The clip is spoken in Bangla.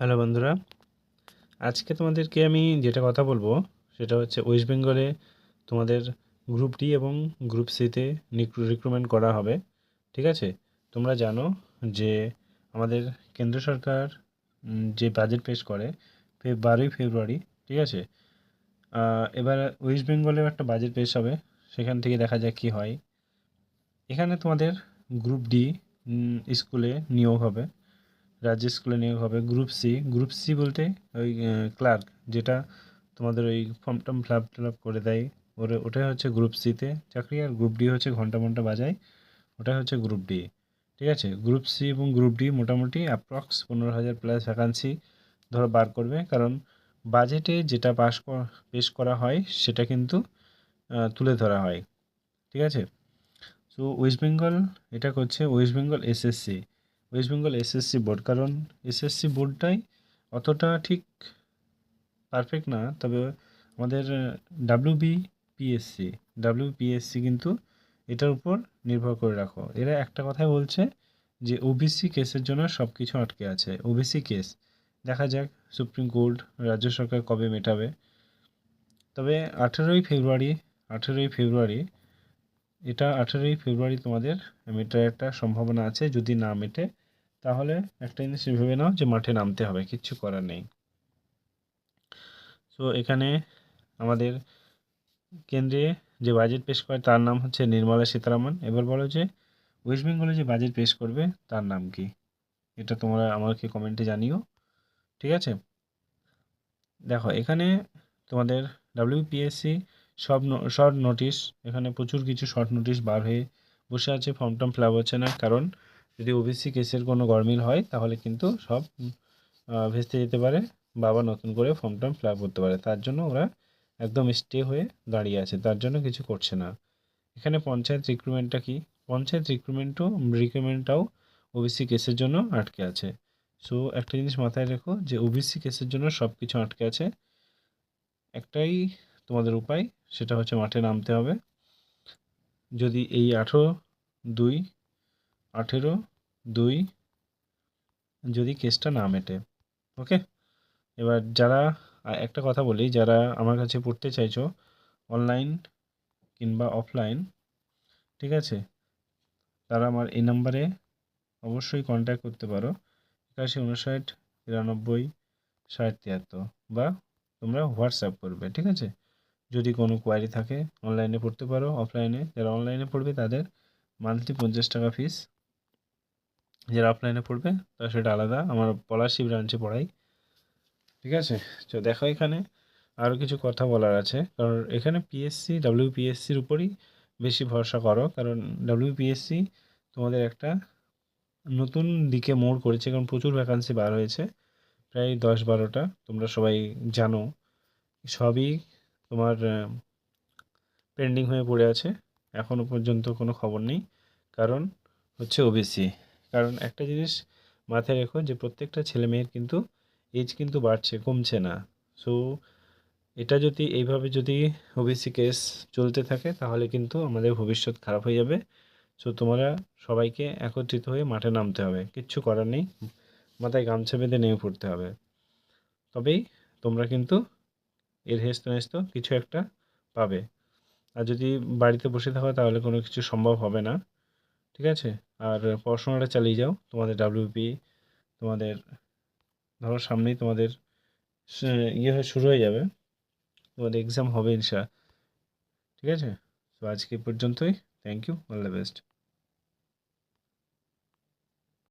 হ্যালো বন্ধুরা, আজকে তোমাদেরকে আমি যেটা কথা বলব সেটা হচ্ছে ওয়েস্ট বেঙ্গলে তোমাদের গ্রুপ ডি এবং গ্রুপ সিতে রিক্রুটমেন্ট করা হবে, ঠিক আছে? তোমরা জানো যে আমাদের কেন্দ্র সরকার যে বাজেট পেশ করে বারোই ফেব্রুয়ারি, ঠিক আছে? এবার ওয়েস্ট বেঙ্গলেও একটা বাজেট পেশ হবে, সেখান থেকে দেখা যাক কী হয়। এখানে তোমাদের গ্রুপ ডি স্কুলে নিয়োগ হবে। রাজ্য স্কুলে নিয়োগ হবে গ্রুপ সি গ্রুপ সি বলতে ওই ক্লার্ক যেটা তোমাদের ওই ফর্ম টর্ম ফিল আপ টিল আপ করে দেয়। ওরে, ওটাই হচ্ছে গ্রুপ সিতে চাকরি আর গ্রুপ ডি হচ্ছে ঘণ্টা ঘণ্টা বাজায়। ওটাই হচ্ছে গ্রুপ ডি ঠিক আছে? গ্রুপ সি এবং গ্রুপ ডি মোটামুটি অ্যাপ্রক্স পনেরো হাজার প্লাস ভ্যাকান্সি ধরো বার করবে। কারণ বাজেটে যেটা পাস পেশ করা হয় সেটা কিন্তু তুলে ধরা হয়, ঠিক আছে? সো ওয়েস্ট বেঙ্গল এটা করছে West Bengal SSC West Bengal SSC board কারণ এসএসসি বোর্ডটাই অতটা ঠিক পারফেক্ট না। তবে আমাদের ডাব্লিউ পিএসসি ডাব্লিউ পিএসসি কিন্তু এটার উপর নির্ভর করে রাখো। এরা একটা কথাই বলছে যে ওবিসি কেসের জন্য সব কিছু আটকে আছে। ওবিসি কেস দেখা যাক সুপ্রিম কোর্ট রাজ্য সরকার কবে মেটাবে। তবে আঠেরোই ফেব্রুয়ারি আঠেরোই ফেব্রুয়ারি, এটা আঠেরোই ফেব্রুয়ারি তোমাদের মেটার একটা সম্ভাবনা আছে। যদি না মেটে তাহলে একটা জিনিস ভেবে নাও যে মাঠে নামতে হবে, কিচ্ছু করার নেই। সো এখানে আমাদের কেন্দ্রে যে বাজেট পেশ করে তার নাম হচ্ছে নির্মলা সীতারামন। এবার বলো যে ওয়েস্ট বেঙ্গলে যে বাজেট পেশ করবে, তার নাম কি? এটা তোমরা আমাকে কমেন্টে জানিও, ঠিক আছে? দেখো, এখানে তোমাদের ডাব্লিউপিএসসি সব শর্ট নোটিশ এখানে প্রচুর কিছু শর্ট নোটিশ বার হয়ে বসে আছে ফর্ম টর্ম ফিল হচ্ছে না, কারণ যদি ওবিসি কেসের কোনো গরমিল হয়, তাহলে কিন্তু সব ভেস্তে যেতে পারে। বাবা নতুন করে ফর্ম টর্ম ফিল করতে পারে। তার জন্য ওরা একদম স্টে হয়ে দাঁড়িয়ে আছে। তার জন্য কিছু করছে না। এখানে পঞ্চায়েত রিক্রুটমেন্টটা কি? পঞ্চায়েত রিক্রুটমেন্টও রিক্রুটমেন্টটাও ওবিসি কেসের জন্য আটকে আছে। সো একটা জিনিস মাথায় রেখো যে ওবিসি কেসের জন্য সব কিছু আটকে আছে। একটাই তোমাদের উপায়, সেটা হচ্ছে মাঠে নামতে হবে। যদি এই আঠেরো, দুই, আঠেরো দুই, যদি কেসটা না মেটে ওকে এবার যারা একটা কথা বলি, যারা আমার কাছে পড়তে চাইছো অনলাইন কিংবা অফলাইন ঠিক আছে? তারা আমার এই নাম্বারে অবশ্যই কন্ট্যাক্ট করতে পারো। একাশি উনষাট, তিরানব্বই, ষাট, তিয়াত্তর, বা তোমরা হোয়াটসঅ্যাপ করবে, ঠিক আছে? যদি কোনো কোয়ারি থাকে অনলাইনে পড়তে পারো অফলাইনে যারা অনলাইনে পড়বে, তাদের মান্থলি পঞ্চাশ টাকা ফিস যারা অফলাইনে পড়বে, তা সেটা আলাদা। আমার পলাশি ব্রাঞ্চে পড়াই। ঠিক আছে? তো দেখো এখানে আরও কিছু কথা বলার আছে। কারণ এখানে পিএসসি ডাব্লিউ পিএসসির উপরই বেশি ভরসা করো। কারণ ডাব্লিউ পিএসসি তোমাদের একটা নতুন দিকে মোড় করেছে। কারণ প্রচুর ভ্যাকান্সি বার হয়েছে। প্রায় দশ বারোটা, তোমরা সবাই জানো। সবই তোমার পেন্ডিং হয়ে পড়ে আছে। এখনও পর্যন্ত কোনো খবর নেই। কারণ হচ্ছে ওবিসি কারণ একটা জিনিস মাথায় রেখো যে প্রত্যেকটা ছেলে মেয়ের কিন্তু এজ কিন্তু বাড়ছে, কমছে না। সো এটা যদি এইভাবে যদি ওবিসি কেস চলতে থাকে, তাহলে কিন্তু আমাদের ভবিষ্যৎ খারাপ হয়ে যাবে। সো তোমরা সবাইকে একত্রিত হয়ে মাঠে নামতে হবে। কিচ্ছু করার নেই। মাথায় গামছা বেঁধে নেমে পড়তে হবে। তবেই তোমরা কিন্তু এর হেস্ত নেস্ত কিছু একটা পাবে। আর যদি বাড়িতে বসে থাকো, তাহলে কোনো কিছু সম্ভব হবে না। ঠিক আছে? আর পড়াশোনাটা চালিয়ে যাও। তোমাদের ডাব্লিউপি তোমাদের, ধরো সামনেই তোমাদের ইয়ে হয়ে শুরু হয়ে যাবে। তোমাদের এক্সাম হবে ইনশা, ঠিক আছে? তো আজকে পর্যন্তই। Thank you all the best